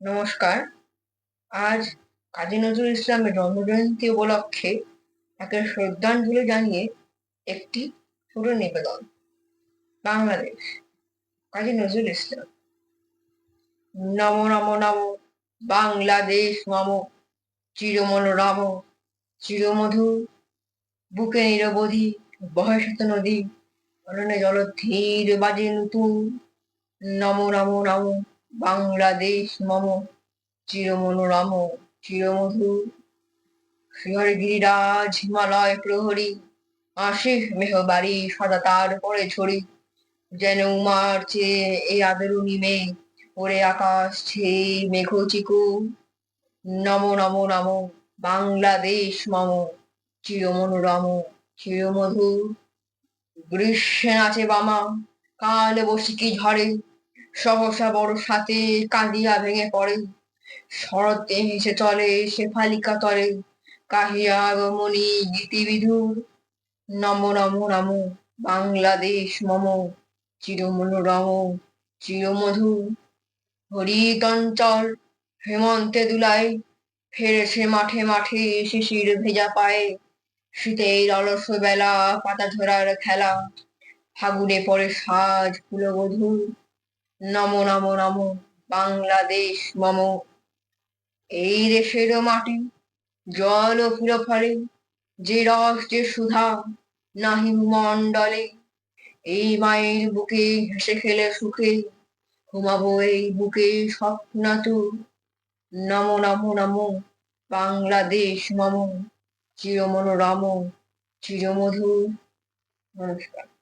নমস্কার। আজ কাজী নজরুল ইসলামের জন্মজয়ন্তী উপলক্ষে তাকে শ্রদ্ধাঞ্জলি জানিয়ে একটি ছোট নিবেদন। বাংলাদেশ, কাজী নজরুল ইসলাম। নম নম নম। বাংলাদেশ মম চিরমনোরম চিরমধু বুকে নিরবধি বয়সত নদী, অরণ্যে জলধীর বাজে নতুন। নম নম নম। বাংলাদেশ মম চিরমনোরম চিরমধু শিহর গিরিরাজ হিমালয় প্রহরী, আশিস মেহবাড়ি সদা তার পরে ছড়ি যেন উমার চেয়ে এই আদরণী মেঘ ওরে আকাশ ছেয়ে মেঘ চিকু নম নম নম, বাংলাদেশ মম চিরমনোরম চিরমধু গ্রীষ্মে নাচে বামা, কাল বসিকি ঝড়ে সহসা বড় সাথে কাঁদিয়া ভেঙে পড়ে। শরতে হেসে চলে শেফালিকা তলে। কাহিয়া আগমনী গীতি বিধুর নম নম নম, বাংলাদেশ মম চিরমনোরম চিরমধু হরিতঞ্চল, হেমন্তে দুলাই ফেরেছে মাঠে মাঠে শিশির ভেজা পায়ে। শীতের অলস বেলা পাতা ঝরার খেলা, ফাগুনে পরে সাজ কুলবধূ নম নম নম। বাংলাদেশ, মম। এই দেশের মাটি, জল ফুল ফলে যে রস, যে সুধা, নাহি মণ্ডলে। এই মায়ের বুকে হেসে খেলে সুখে, ঘুমাবো এই বুকে স্বপ্ন স্বপ্নাতু। নম নম নম। বাংলাদেশ, মম। চিরমনোরম চিরমধু নমস্কার।